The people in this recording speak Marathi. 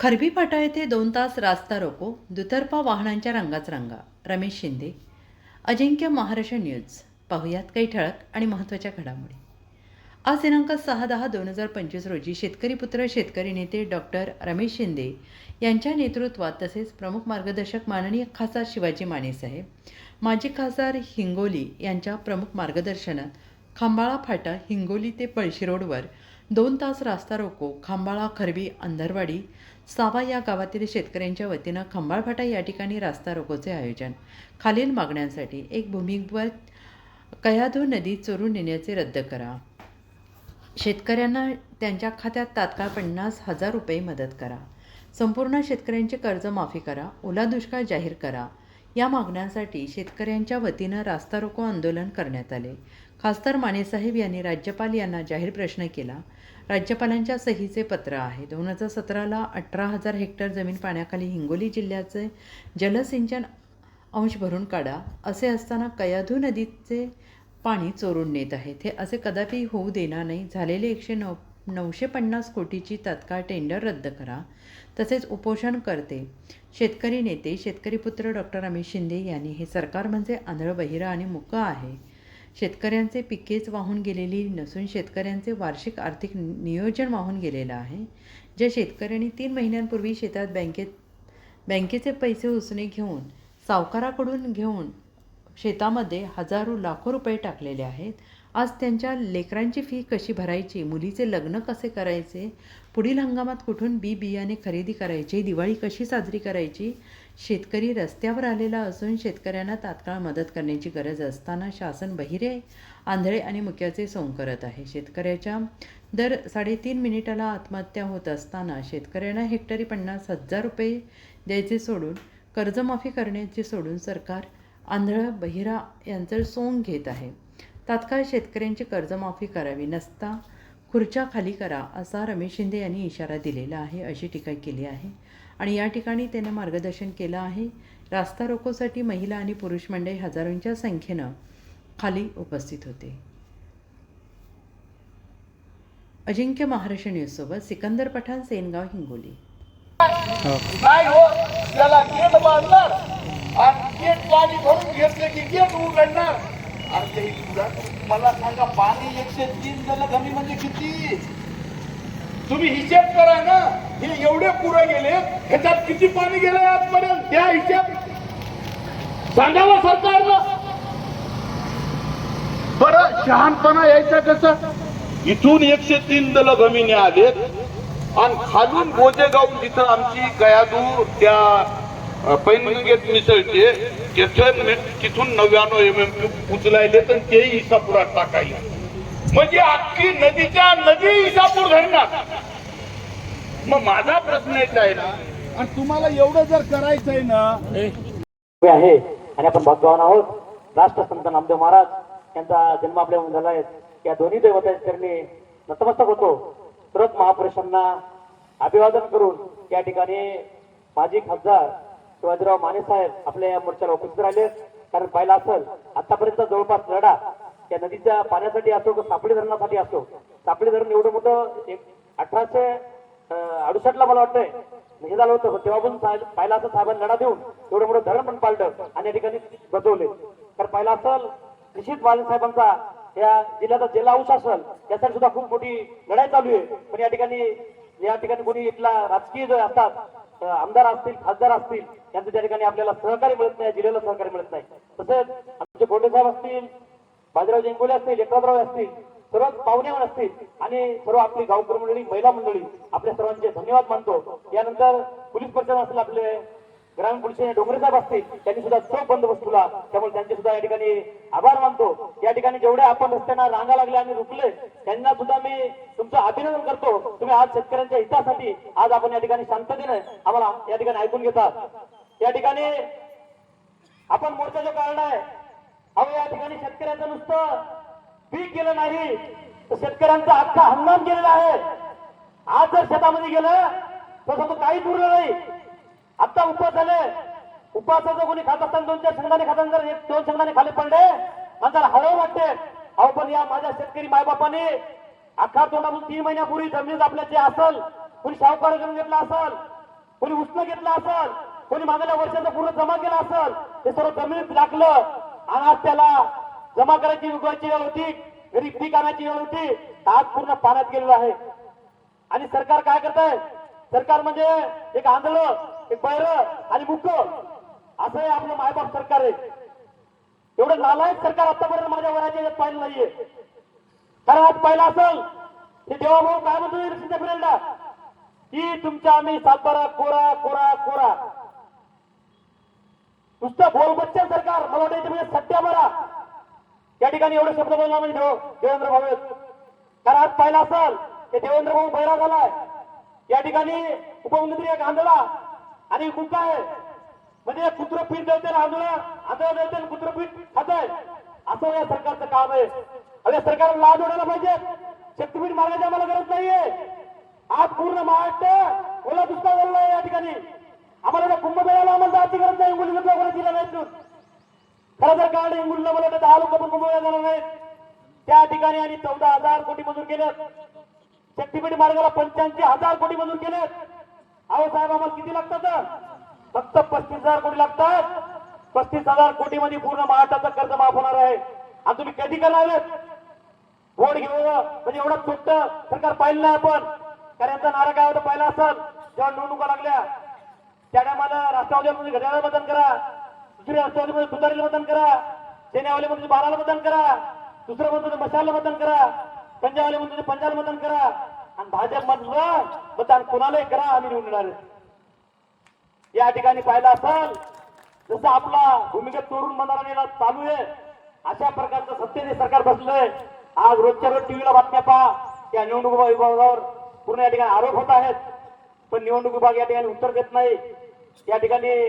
खरबी फाटा येथे दोन तास रास्ता रोको दुतर्फा वाहनांच्या रंगाच रंगा. रमेश शिंदे अजिंक्य महाराष्ट्र न्यूज. पाहुयात काही ठळक आणि महत्त्वाच्या घडामोडी. आज दिनांक सहा दहा दोन हजार पंचवीस रोजी शेतकरी पुत्र शेतकरी नेते डॉक्टर रमेश शिंदे यांच्या नेतृत्वात तसेच प्रमुख मार्गदर्शक माननीय खासदार शिवाजी मानेसाहेब माजी खासदार हिंगोली यांच्या प्रमुख मार्गदर्शनात खांबाळा फाटा हिंगोली ते पळशी रोडवर दोन तास रास्ता रोको खांबाळा खरबी अंधरवाडी सावा या गावातील शेतकऱ्यांच्या वतीनं खंबाळफाटा या ठिकाणी रास्ता रोकोचे आयोजन. खालील मागण्यांसाठी एक भूमिगत कयाधो नदी चोरून नेण्याचे रद्द करा. शेतकऱ्यांना त्यांच्या खात्यात तात्काळ पन्नास हजार रुपये मदत करा. संपूर्ण शेतकऱ्यांचे कर्ज माफी करा. ओला दुष्काळ जाहीर करा. या मागण्यांसाठी शेतकऱ्यांच्या वतीनं रास्ता रोको आंदोलन करण्यात आले. खासदार मानेसाहेब यांनी राज्यपाल यांना जाहीर प्रश्न केला. राज्यपालांच्या सहीचे पत्र आहे. दोन हजार सतराला अठरा हजार हेक्टर जमीन पाण्याखाली हिंगोली जिल्ह्याचे जलसिंचन अंश भरून काढा असे असताना कयाधू नदीचे पाणी चोरून नेत आहेत हे असे कदापि होऊ देणार नाही. झालेले एकशे नऊ नऊशे पन्नास कोटीची तात्काळ टेंडर रद्द करा. तसेच उपोषण करते. शेतकरी नेते शेतकरी पुत्र डॉक्टर अमित शिंदे यांनी हे सरकार म्हणजे आंधळ बहिरा आणि मुकं आहे. शेतकऱ्यांचे पिकेच वाहून गेलेली नसून शेतकऱ्यांचे वार्षिक आर्थिक नियोजन वाहून गेलेलं आहे. ज्या शेतकऱ्यांनी तीन महिन्यांपूर्वी शेतात बँकेत बँकेचे पैसे उसने घेऊन सावकाराकडून घेऊन शेतामध्ये हजारो लाखो रुपये टाकलेले आहेत आज त्यांच्या लेकरांची फी कशी भरायची? मुलीचे लग्न कसे करायचे? पुढील हंगामात कुठून बी बियाणे खरेदी करायचे? दिवाळी कशी साजरी करायची? शेतकरी रस्त्यावर आलेला असून शेतकऱ्यांना तात्काळ मदत करण्याची गरज असताना शासन बहिरे आंधळे आणि मुक्याचे सोंग करत आहे. शेतकऱ्याच्या दर साडेतीन मिनिटाला आत्महत्या होत असताना शेतकऱ्यांना हेक्टरी पन्नास हजार रुपये द्यायचे सोडून कर्जमाफी करण्याचे सोडून सरकार आंधळ बहिरा यांचं सोंग घेत आहे. तात्काळ शेतकऱ्यांची कर्जमाफी करावी. नसता खुर्च्या खाली करा असा रमेश शिंदे यांनी इशारा दिलेला आहे अशी टीका केली आहे. आणि या ठिकाणी त्याने मार्गदर्शन केलं आहे. रास्ता रोकोसाठी महिला आणि पुरुष मंडळी हजारोंच्या संख्येनं खाली उपस्थित होते. अजिंक्य महाराष्ट्र न्यूजसोबत सिकंदर पठाण सेनगाव हिंगोली. नाही हो? त्याला गेट बांधणार आणि गेट पाणी भरून घेतले की गेट उघडणार? तुझा मला सांगा पाणी एकशे तीन झालं कमी म्हणजे किती? तुम्ही हिशेब करा ना. हे एवढे पुढे गेले ह्याच्यात किती पाणी गेलं आजपर्यंत? त्या हिशेब सांगावं सरकारनं बरं शहाणपणा यायचा कसं? इथून एकशे तीन दल गमिने आलेत. आणि खालून गोजेगाव जिथं आमची गयादू त्या पैनगंगेत मिसळते. तिथं तिथून नव्याण्णव एम एम उचलायले तर तेही इसापुरात टाकायला. म्हणजे अख्खी नदीच्या नदी इसापूर धरणार. मग माझा प्रश्न एक आहे ना आणि तुम्हाला एवढं जर करायचं आहे ना आहे. आणि आपण भाग्यवान आहोत. राष्ट्रसंत नामदेव महाराज यांचा जन्म आपल्या झाला आहे या दोन्ही चरणी नतमस्तक होतो. सर्वच महापुरुषांना अभिवादन करून या ठिकाणी माजी खासदार शिवाजीराव माने साहेब आपल्या या मोर्चाला उपस्थित राहिले. कारण पाहिलं असेल आतापर्यंत जवळपास लढा त्या नदीच्या पाण्यासाठी असो किंवा सापडी धरणासाठी असो सापडी धरण एवढं मोठं एक अठराशे अडुसष्ट ला मला वाटतंय हे झालं होतं. तेव्हा पण साहेब- पाहिलं असं साहेबांनी लढा देऊन एवढं मोठं धरण पण पाळलं आणि या ठिकाणी बसवले. तर पाहिलं असेल निश्चित वाले साहेबांचा या जिल्ह्याचा जिल्हा अंश असेल यासाठी सुद्धा खूप मोठी लढाई चालू आहे. पण या ठिकाणी या ठिकाणी कोणी इथला राजकीय जे असतात आमदार असतील खासदार असतील त्यांचं त्या ठिकाणी आपल्याला सहकार्य मिळत नाही जिल्ह्याला सहकार्य मिळत नाही. तसेच आमचे गोटे साहेब असतील बाजीराव जेंगोले असतील एकनाथराव असतील सर्व पाहुण्यावर असतील आणि सर्व आपली गावकर मंडळी महिला मंडळी आपल्या सर्वांचे धन्यवाद मानतो. यानंतर पोलीस प्रशासन असेल आपले ग्रामीण पोलीस डोंगरे साहेब असतील त्यांनी सुद्धा चोख बंदोबस्त केला त्यामुळे त्यांचे सुद्धा या ठिकाणी आभार मानतो. या ठिकाणी जेवढे आपण रस्त्यांना रांगा लागले आणि रुकले त्यांना सुद्धा मी तुमचं अभिनंदन करतो. तुम्ही आज शेतकऱ्यांच्या हितासाठी आज आपण या ठिकाणी शांततेने आम्हाला या ठिकाणी ऐकून घेतात. या ठिकाणी आपण मोर्चाचं कारण आहे अहो या ठिकाणी शेतकऱ्याचं नुसतं पीक गेलं नाही तर शेतकऱ्यांचा अख्खा हंगाम गेलेला आहे. आज जर शेतामध्ये गेलं तर समजा काहीच उरलं नाही. आता उपवास झाले. उपवासाचं कोणी खात असताना दोन चार शेंगदाणे खाताना जर दोन शेंगदाणे खाली पडले आणि त्याला हळव वाटते. अहो पण या माझ्या शेतकरी मायबापाने अख्खा तोंडातून तीन महिन्यापूर्वी जमीन आपल्या जे असल कोणी सावकार करून घेतला असल कोणी उष्ण घेतला असेल कोणी मागल्या वर्षाचा पूर्ण जमा केला असेल ते सर्व जमिनीत टाकलं आणि आज त्याला जमा करायची उगवायची वेळ होती घरी पीक आणायची वेळ होती आज पूर्ण पाण्यात गेलेलं आहे. आणि सरकार काय करत आहे सरकार म्हणजे एक आंधळ एक बैर आणि मुक. असं हे आपलं मायबाप सरकार आहे. एवढं नालायक सरकार आतापर्यंत माझ्या वयाच्या पाहिलं नाहीये. कारण आज पाहिलं असेल. हे देवाभाऊ काय म्हणतो सिद्ध पिरियडला की तुमच्या आम्ही सातबारा कोरा कोरा कोरा. नुसतं बोलबच्चन सरकार मला वाटायचं म्हणजे सट्ट्या मारा या ठिकाणी एवढे शब्द बोलला म्हणजे देवेंद्र भाऊ कारण आज पाहिला असाल की देवेंद्र भाऊ बैरा झालाय. या ठिकाणी उपमुख्यमंत्री एक आंधळा आणि कुका आहे. म्हणजे कुत्र पीठ देते आंधळा आंधळा देते कुत्र पीठ खात आहे असं या सरकारचं काम आहे. अरे सरकारला लाज ओढायला पाहिजे. शक्तीपीठ मार्गाची आम्हाला गरज नाहीये. आज पूर्ण महाराष्ट्र ओला दुष्काळ झाला आहे या ठिकाणी. आम्हाला त्या कुंभमेळ्याला आम्हाला जायची गरज नाही. मुली कोणी दिला नाही खरं जर कारण इंगुलीला मला तर दहा लोक पण कुंभमेळा झाला नाही त्या ठिकाणी आणि चौदा हजार कोटी मंजूर केले शक्तीपीठ मार्गाला पंच्याऐंशी हजार कोटी मंजूर केले अहो साहेब आम्हाला किती लागतात? फक्त पस्तीस हजार कोटी लागतात. पस्तीस हजार कोटी मध्ये पूर्ण महाराष्ट्राचा कर्ज माफ होणार आहे. आणि तुम्ही कधी करणार आहेत? वोट घेऊ म्हणजे एवढं तुटत. सरकार पाहिलं नाही आपण. कारण यांचा नारा काय होता पाहिला असाल. जेव्हा निवडणुका लागल्या त्या टायमाला राष्ट्रवादीमध्ये घड्याला मतदान करा. दुसऱ्या राष्ट्रवादीमध्ये तुतारीला मतदान करा. सेनेवाले मध्ये बाराला मतदान करा. दुसरं म्हणतो मशाला मतदान करा. पंजाबवाले म्हणतो पंजाब मतदान करा. आणि भाजप मधलं मतदान कोणालाही करा आम्ही निवडणार आहे. या ठिकाणी पाहिलं असाल जसं आपला भूमिगत चोरून मनाला नेला चालू आहे अशा प्रकारचं सत्तेने सरकार बसलंय. आज रोजच्या रोज टीव्हीला बातम्या पहा. त्या निवडणूक विभागावर पूर्ण या ठिकाणी आरोप होत आहेत. पण निवडणूक विभाग या ठिकाणी उत्तर देत नाही. या ठिकाणी